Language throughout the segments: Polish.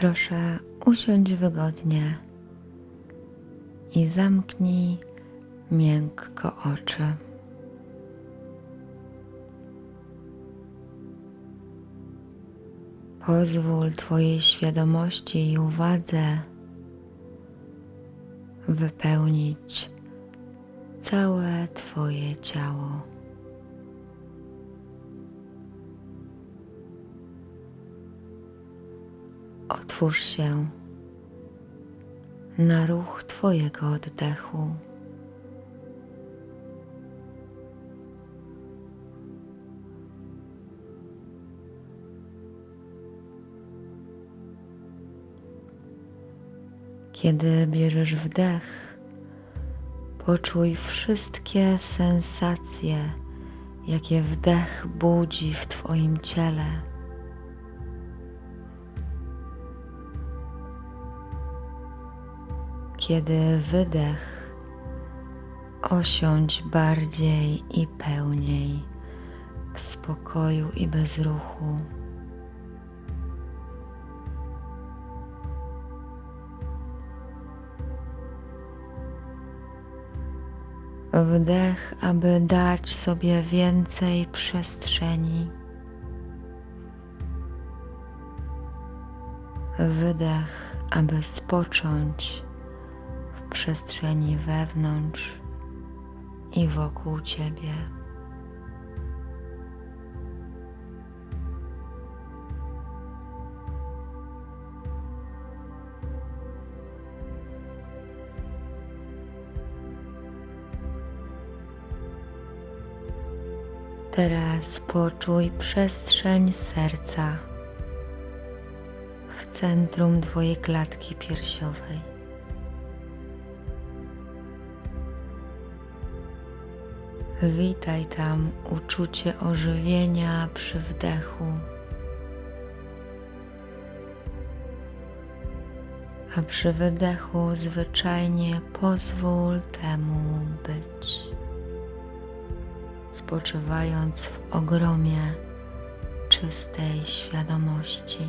Proszę usiądź wygodnie i zamknij miękko oczy. Pozwól Twojej świadomości i uwadze wypełnić całe Twoje ciało. Otwórz się na ruch Twojego oddechu. Kiedy bierzesz wdech, poczuj wszystkie sensacje, jakie wdech budzi w Twoim ciele. Kiedy wydech, osiądź bardziej i pełniej w spokoju i bez ruchu. Wdech, aby dać sobie więcej przestrzeni. Wydech, aby spocząć przestrzeni wewnątrz i wokół Ciebie. Teraz poczuj przestrzeń serca w centrum Twojej klatki piersiowej. Witaj tam uczucie ożywienia przy wdechu, a przy wydechu zwyczajnie pozwól temu być spoczywając w ogromie czystej świadomości.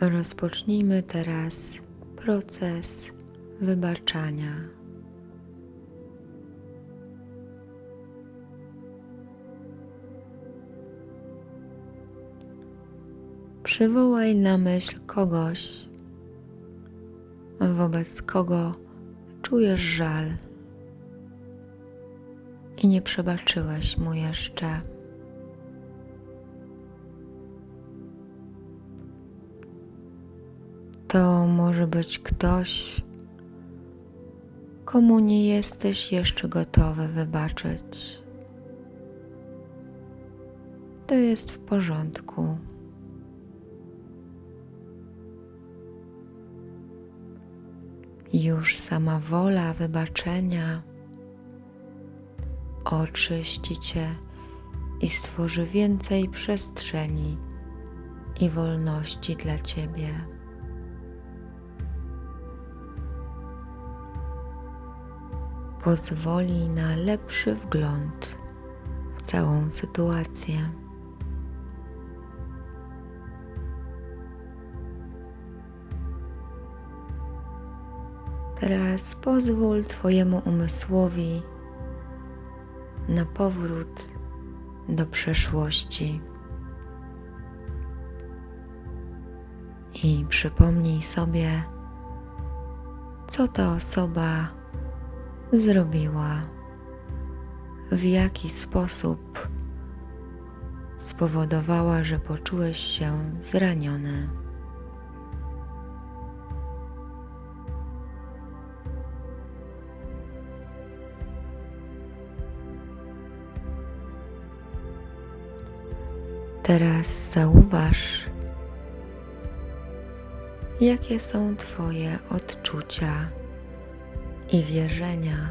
Rozpocznijmy teraz proces wybaczania. Przywołaj na myśl kogoś, wobec kogo czujesz żal i nie przebaczyłeś mu jeszcze. To może być ktoś, komu nie jesteś jeszcze gotowy wybaczyć. To jest w porządku. Już sama wola wybaczenia oczyści cię i stworzy więcej przestrzeni i wolności dla ciebie. Pozwoli na lepszy wgląd w całą sytuację. Teraz pozwól Twojemu umysłowi na powrót do przeszłości. I przypomnij sobie, co ta osoba zrobiła, w jaki sposób spowodowała, że poczułeś się zraniony. Teraz zauważ, jakie są Twoje odczucia i wierzenia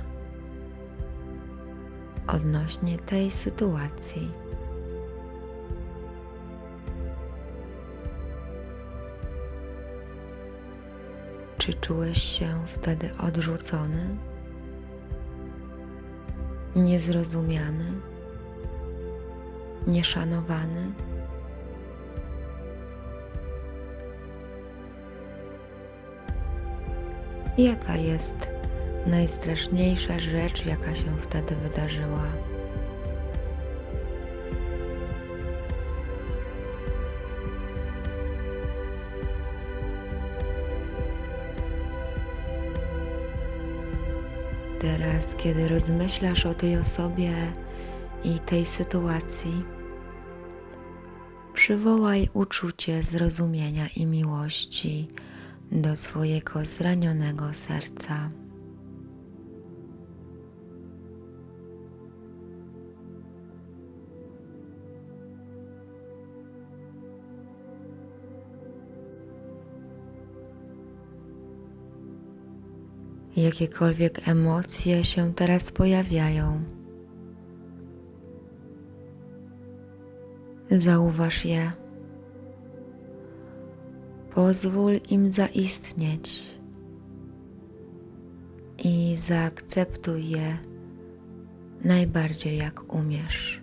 odnośnie tej sytuacji. Czy czułeś się wtedy odrzucony, niezrozumiany, nieszanowany? Jaka jest najstraszniejsza rzecz, jaka się wtedy wydarzyła? Teraz, kiedy rozmyślasz o tej osobie i tej sytuacji, przywołaj uczucie zrozumienia i miłości do swojego zranionego serca. Jakiekolwiek emocje się teraz pojawiają, zauważ je. Pozwól im zaistnieć i zaakceptuj je najbardziej jak umiesz.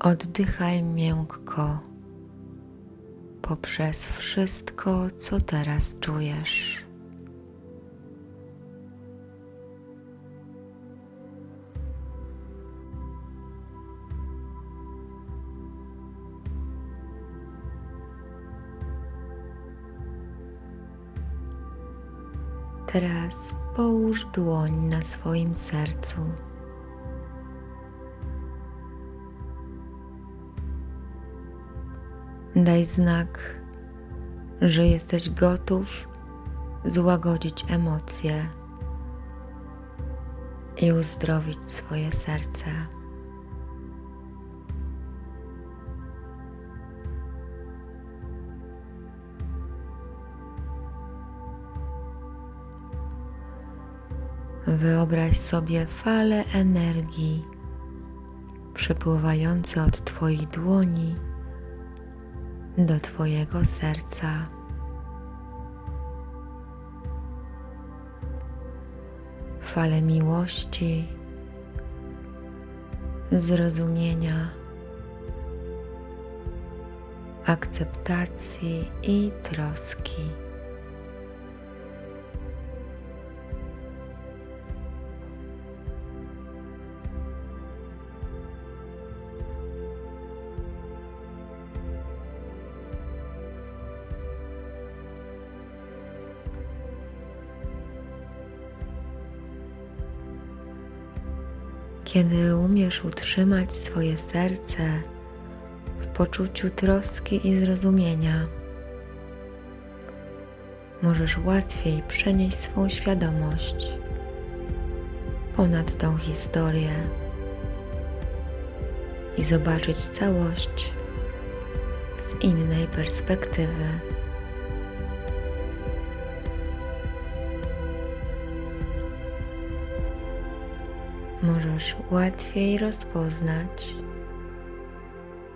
Oddychaj miękko poprzez wszystko, co teraz czujesz. Teraz połóż dłoń na swoim sercu. Daj znak, że jesteś gotów złagodzić emocje i uzdrowić swoje serce. Wyobraź sobie fale energii przepływające od Twoich dłoni do Twojego serca. Fale miłości, zrozumienia, akceptacji i troski. Kiedy umiesz utrzymać swoje serce w poczuciu troski i zrozumienia, możesz łatwiej przenieść swą świadomość ponad tą historię i zobaczyć całość z innej perspektywy. Możesz łatwiej rozpoznać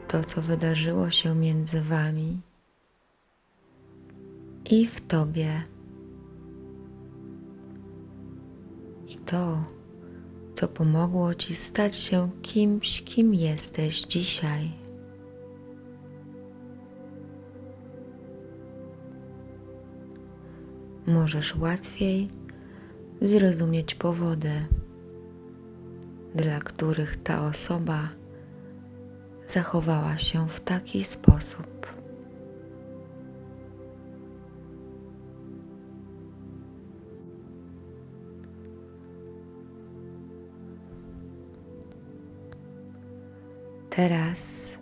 to, co wydarzyło się między Wami i w Tobie. I to, co pomogło Ci stać się kimś, kim jesteś dzisiaj. Możesz łatwiej zrozumieć powody dla których ta osoba zachowała się w taki sposób. Teraz,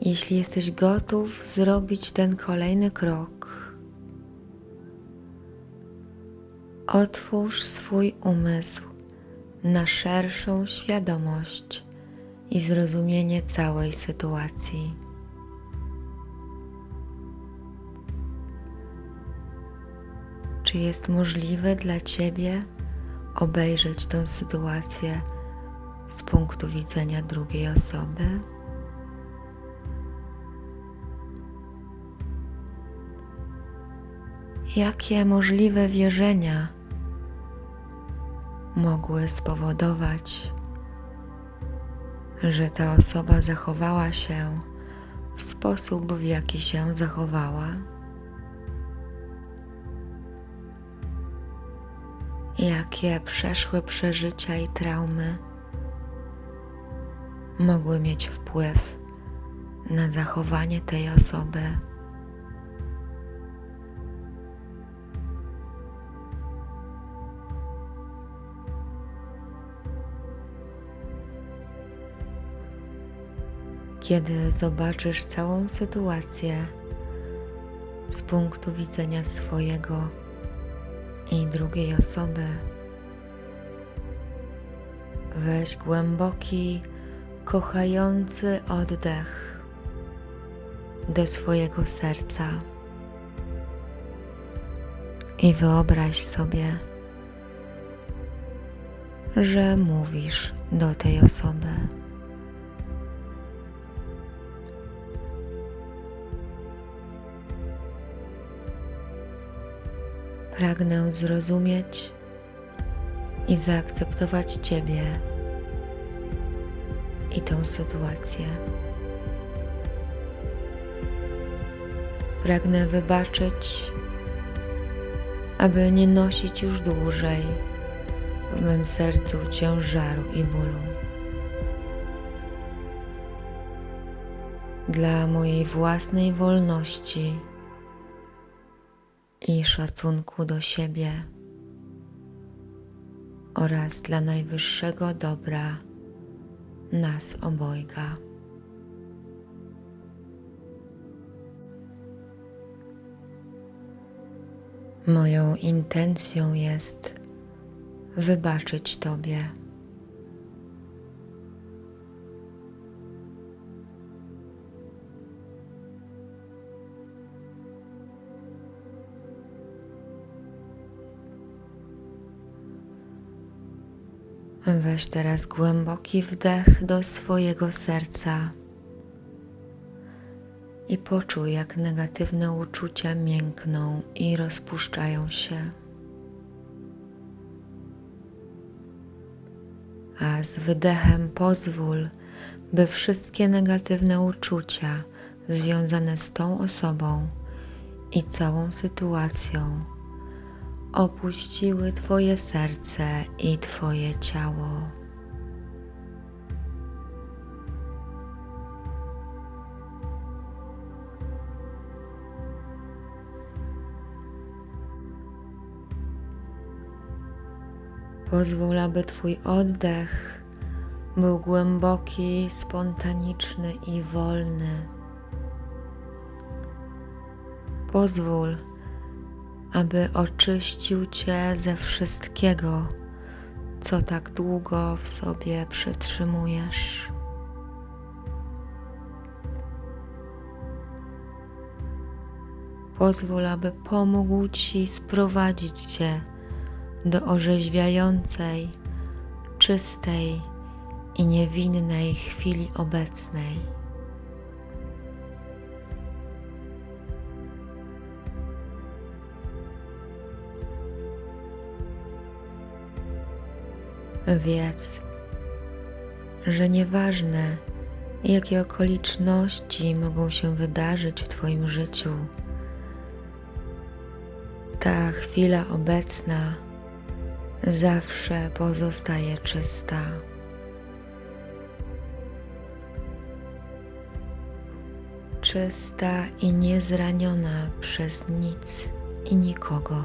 jeśli jesteś gotów zrobić ten kolejny krok, otwórz swój umysł na szerszą świadomość i zrozumienie całej sytuacji. Czy jest możliwe dla Ciebie obejrzeć tę sytuację z punktu widzenia drugiej osoby? Jakie możliwe wierzenia mogły spowodować, że ta osoba zachowała się w sposób, w jaki się zachowała? Jakie przeszłe przeżycia i traumy mogły mieć wpływ na zachowanie tej osoby? Kiedy zobaczysz całą sytuację z punktu widzenia swojego i drugiej osoby, weź głęboki, kochający oddech do swojego serca i wyobraź sobie, że mówisz do tej osoby. Pragnę zrozumieć i zaakceptować Ciebie i tę sytuację. Pragnę wybaczyć, aby nie nosić już dłużej w mym sercu ciężaru i bólu. Dla mojej własnej wolności i szacunku do siebie oraz dla najwyższego dobra nas obojga. Moją intencją jest wybaczyć Tobie. Weź teraz głęboki wdech do swojego serca i poczuj, jak negatywne uczucia miękną i rozpuszczają się. A z wydechem pozwól, by wszystkie negatywne uczucia związane z tą osobą i całą sytuacją opuściły Twoje serce i Twoje ciało. Pozwól, aby Twój oddech był głęboki, spontaniczny i wolny. Pozwól, aby oczyścił Cię ze wszystkiego, co tak długo w sobie przetrzymujesz. Pozwól, aby pomógł Ci sprowadzić Cię do orzeźwiającej, czystej i niewinnej chwili obecnej. Wiedz, że nieważne, jakie okoliczności mogą się wydarzyć w Twoim życiu, ta chwila obecna zawsze pozostaje czysta. Czysta i niezraniona przez nic i nikogo.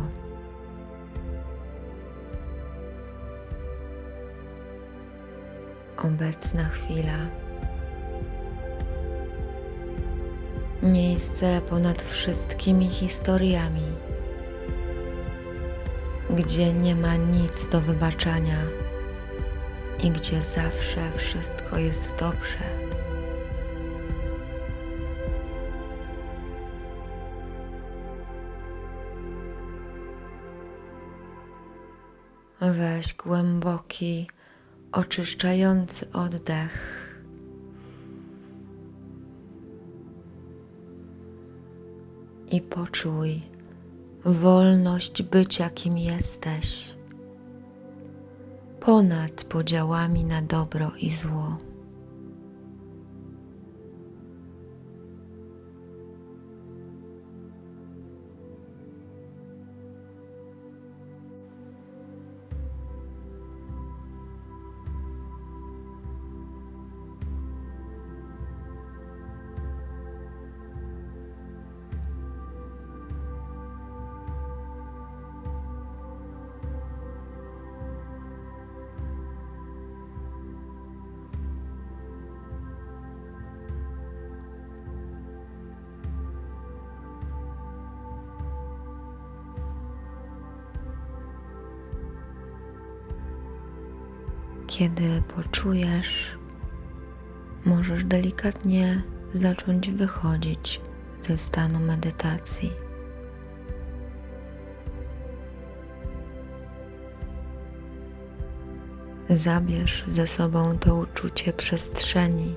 Obecna chwila. Miejsce ponad wszystkimi historiami, gdzie nie ma nic do wybaczania i gdzie zawsze wszystko jest dobrze. Weź głęboki, oczyszczający oddech. I poczuj wolność bycia kim jesteś, ponad podziałami na dobro i zło. Kiedy poczujesz, możesz delikatnie zacząć wychodzić ze stanu medytacji. Zabierz ze sobą to uczucie przestrzeni,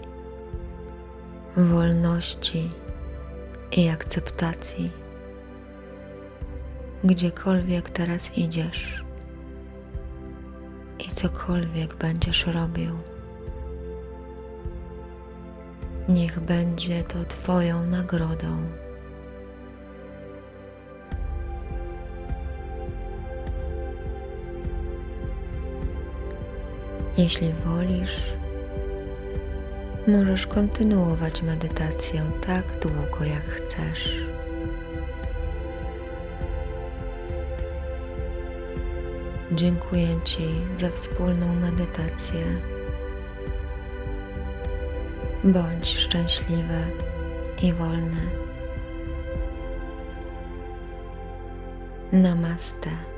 wolności i akceptacji, gdziekolwiek teraz idziesz cokolwiek będziesz robił. Niech będzie to Twoją nagrodą. Jeśli wolisz, możesz kontynuować medytację tak długo, jak chcesz. Dziękuję Ci za wspólną medytację. Bądź szczęśliwy i wolny. Namaste.